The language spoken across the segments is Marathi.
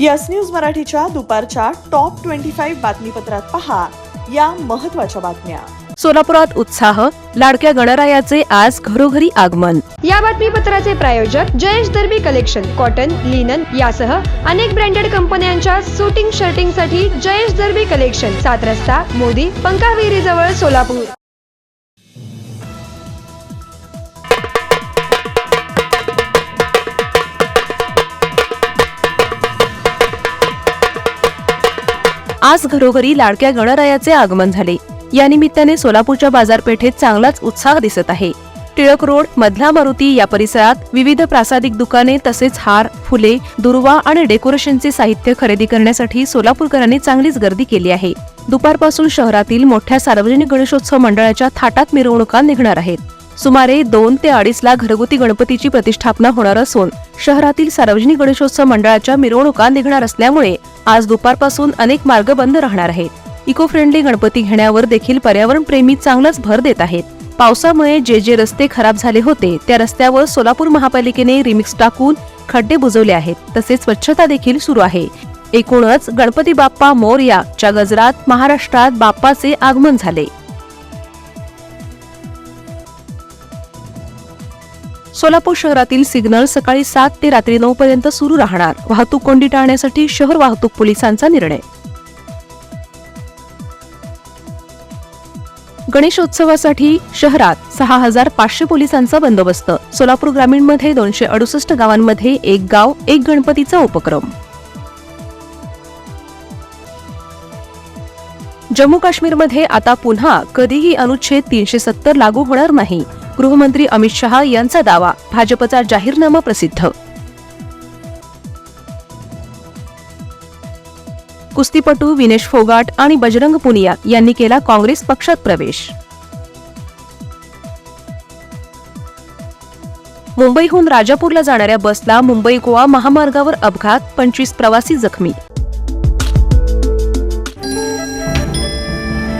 यस न्यूज मराठीच्या दुपारच्या टॉप ट्वेंटी फाईव्ह बातमीपत्रात पहा या महत्त्वाच्या बातम्या. सोलापुरात उत्साह लाडक्या गणरायाचे आज घरोघरी आगमन. या बातमीपत्राचे प्रायोजक Jayesh Darbi collection cotton linen यासह अनेक ब्रँडेड कंपन्यांच्या सुटिंग शर्टिंगसाठी जयेश दर्बी कलेक्शन सात रस्ता मोदी पंकाविरी जवळ सोलापूर. आज घरोघरी लाडक्या गणरायाचे आगमन झाले. या निमित्ताने सोलापूरच्या बाजारपेठेत चांगलाच उत्साह दिसत आहे. टिळक रोड मधला मारुती या परिसरात विविध प्रासादिक दुकाने तसेच हार फुले दुर्वा आणि डेकोरेशनचे साहित्य खरेदी करण्यासाठी सोलापूरकरांनी चांगलीच गर्दी केली आहे. दुपारपासून शहरातील मोठ्या सार्वजनिक गणेशोत्सव मंडळाच्या थाटात मिरवणुका निघणार आहेत. सुमारे दोन ते अडीच लाख घरगुती गणपतीची प्रतिष्ठापना होणार असून शहरातील सार्वजनिक गणेशोत्सव मंडळाच्या मिरवणुका निघणार असल्यामुळे आज दुपारपासून अनेक मार्ग बंद राहणार आहेत. इको फ्रेंडली गणपती घेण्यावर देखील पर्यावरण प्रेमी चांगलाच भर देत आहेत. पावसामुळे जे जे रस्ते खराब झाले होते त्या रस्त्यावर सोलापूर महापालिकेने रिमिक्स टाकून खड्डे बुजवले आहेत. तसेच स्वच्छता देखील सुरू आहे. एकूणच गणपती बाप्पा मोरया च्या गजरात महाराष्ट्रात बाप्पाचे आगमन झाले. सोलापूर शहरातील सिग्नल सकाळी सात ते रात्री नऊ पर्यंत सुरू राहणार. वाहतूक कोंडी टाळण्यासाठी शहर वाहतूक पोलिसांचा निर्णय. गणेशोत्सवासाठी शहरात सहा हजार पाचशे पोलिसांचा बंदोबस्त. सोलापूर ग्रामीणमध्ये दोनशे अडुसष्ट गावांमध्ये एक गाव एक गणपतीचा उपक्रम. जम्मू काश्मीरमध्ये आता पुन्हा कधीही अनुच्छेद तीनशे सत्तर लागू होणार नाही. गृहमंत्री अमित शहा यांचा दावा. भाजपचा जाहीरनामा प्रसिद्ध. कुस्तीपटू विनेश फोगाट आणि बजरंग पुनिया यांनी केला काँग्रेस पक्षात प्रवेश. मुंबईहून राजापूरला जाणाऱ्या बसला मुंबई गोवा महामार्गावर अपघात पंचवीस प्रवासी जखमी.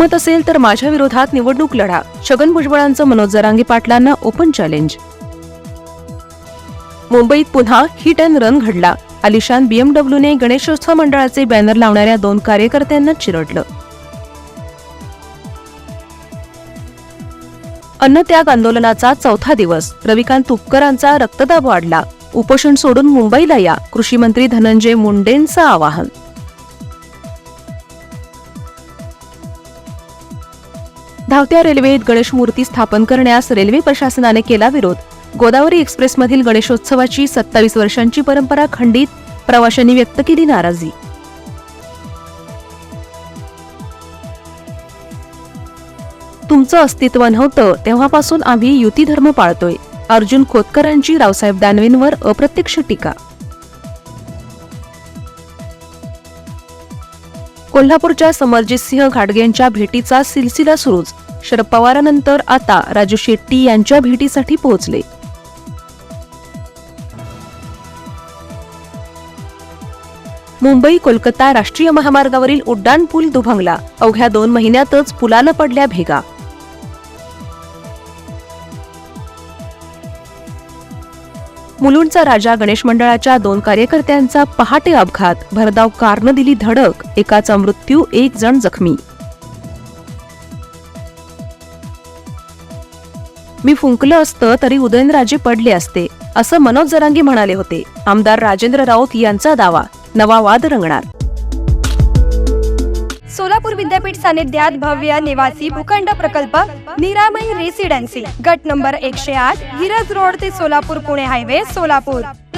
हिंमत असेल तर माझ्या विरोधात निवडणूक लढा. छगन भुजबळांचं मनोज जरांगे पाटलांना ओपन चॅलेंज मुंबईत पुन्हा हिट अँड रन घडला. आलिशान बीएमडब्ल्यूने गणेशोत्सव मंडळाचे बॅनर लावणाऱ्या दोन कार्यकर्त्यांना चिरडलं. अन्नत्याग आंदोलनाचा चौथा दिवस. रविकांत तुपकरांचा रक्तदाब वाढला. उपोषण सोडून मुंबईला या. कृषी मंत्री धनंजय मुंडेंचं आवाहन. धावत्या रेल्वेत गणेश मूर्ती स्थापन करण्यास रेल्वे प्रशासनाने केला विरोध. गोदावरी एक्सप्रेसमधील गणेशोत्सवाची सत्तावीस वर्षांची परंपरा खंडित प्रवाशांनी व्यक्त केली नाराजी. तुमचं अस्तित्व नव्हतं तेव्हापासून आम्ही युती धर्म पाळतोय. अर्जुन खोतकरांची रावसाहेब दानवेंवर अप्रत्यक्ष टीका. कोल्हापूरच्या समरजितसिंह घाटगेंच्या भेटीचा सिलसिला सुरूच. शरद पवारानंतर आता राजू शेट्टी यांच्या भेटीसाठी पोहोचले. मुंबई कोलकाता राष्ट्रीय महामार्गावरील उड्डाण पूल दुभंगला. अवघ्या दोन महिन्यातच पुलाला पडल्या भेगा. मुलुंडचा राजा गणेश मंडळाच्या दोन कार्यकर्त्यांचा पहाटे अपघात. भरधाव कारनं दिली धडक. एकाचा मृत्यू एक जण जखमी. मी फुंकलं असतं तरी उदयनराजे पडले असते असं मनोज जरांगी म्हणाले होते. आमदार राजेंद्र राऊत यांचा दावा. नवा वाद रंगणार. सोलापूर विद्यापीठ सानिध्यात भव्य निवासी भूखंड प्रकल्प निरामय रेसिडेन्सी गट नंबर एकशे आठ हिरज रोड ते सोलापूर पुणे हायवे सोलापूर.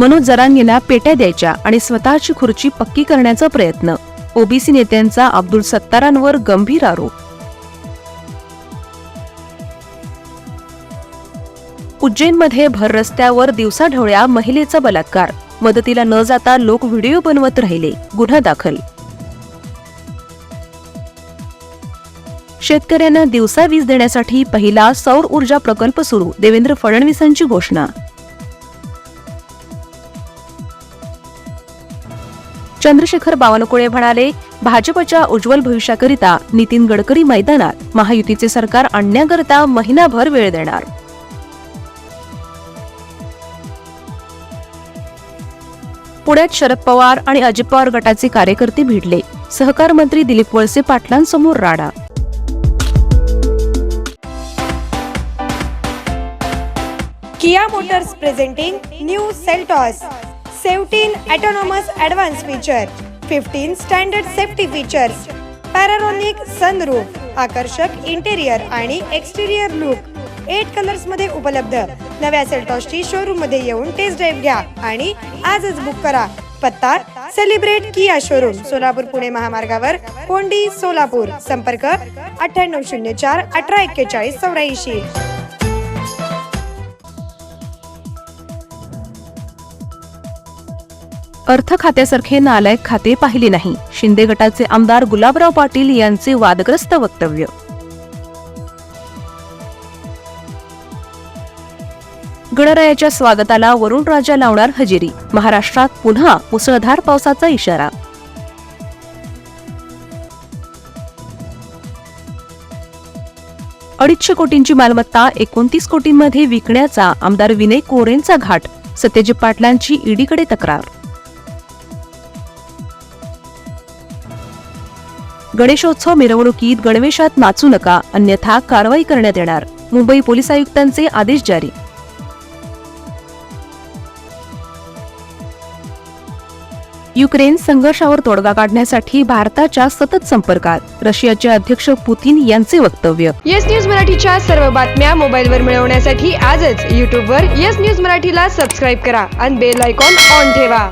मनोज जरांगीला पेट्या द्यायच्या आणि स्वतःची खुर्ची पक्की करण्याचा प्रयत्न. ओबीसी नेत्यांचा अब्दुल सत्तारांवर गंभीर आरोप. उज्जैनमध्ये भर रस्त्यावर दिवसाढवळ्या महिलेचा बलात्कार. मदतीला न जाता लोक व्हिडिओ बनवत राहिले. गुन्हा दाखल. शेतकऱ्यांना दिवसा वीज देण्यासाठी पहिला सौर ऊर्जा प्रकल्प सुरू. देवेंद्र फडणवीसांची घोषणा. चंद्रशेखर बावनकुळे म्हणाले भाजपच्या उज्ज्वल भविष्याकरिता नितीन गडकरी मैदानात महायुतीचे सरकार आणण्याकरता महिनाभर वेळ देणार. पुण्यात शरद पवार आणि अजित पवार गटाचे कार्यकर्ते भिडले सहकार मंत्री दिलीप वळसे पाटलांसमोर राडा. Kia Motors presenting new Seltos. Seventeen autonomous advance feature fifteen standard safety features panoramic sunroof आकर्षक इंटेरियर आणि एक्सटेरियर लुक एट कलर्समध्ये उपलब्ध. नव्या सेल्टॉसची शोरूममध्ये येऊन टेस्ट ड्राईव्ह घ्या आणि आजच बुक करा. पत्ता celebrate Kia showroom Solapur Pune महामार्गावर कोंडी सोलापूर. संपर्क अठ्ठ्याण्णव शून्य चार अठरा एक्केचाळीस चौऱ्याऐंशी. अर्थ खात्यासारखे नालायक खाते पाहिले नाही. शिंदे गटाचे आमदार गुलाबराव पाटील यांचे वादग्रस्त वक्तव्य. गणरायाच्या स्वागताला वरुणराजा लावणार हजेरी. महाराष्ट्रात पुन्हा मुसळधार पावसाचा इशारा. अडीचशे कोटींची मालमत्ता एकोणतीस कोटींमध्ये विकण्याचा आमदार विनय कोरेंचा घाट. सत्यजित पाटलांची ईडीकडे तक्रार. गणेशोत्सव मिरवणुकीत गणवेशात नाचू नका अन्यथा कारवाई करण्यात येणार. मुंबई पोलीस आयुक्तांचे आदेश जारी. युक्रेन संघर्षावर तोडगा काढण्यासाठी भारताच्या सतत संपर्कात. रशियाचे अध्यक्ष पुतीन यांचे वक्तव्य. येस न्यूज मराठीच्या सर्व बातम्या मोबाईलवर मिळवण्यासाठी आजच यूट्यूबवर येस न्यूज मराठीला सबस्क्राईब करा आणि बेल आयकॉन ऑन ठेवा.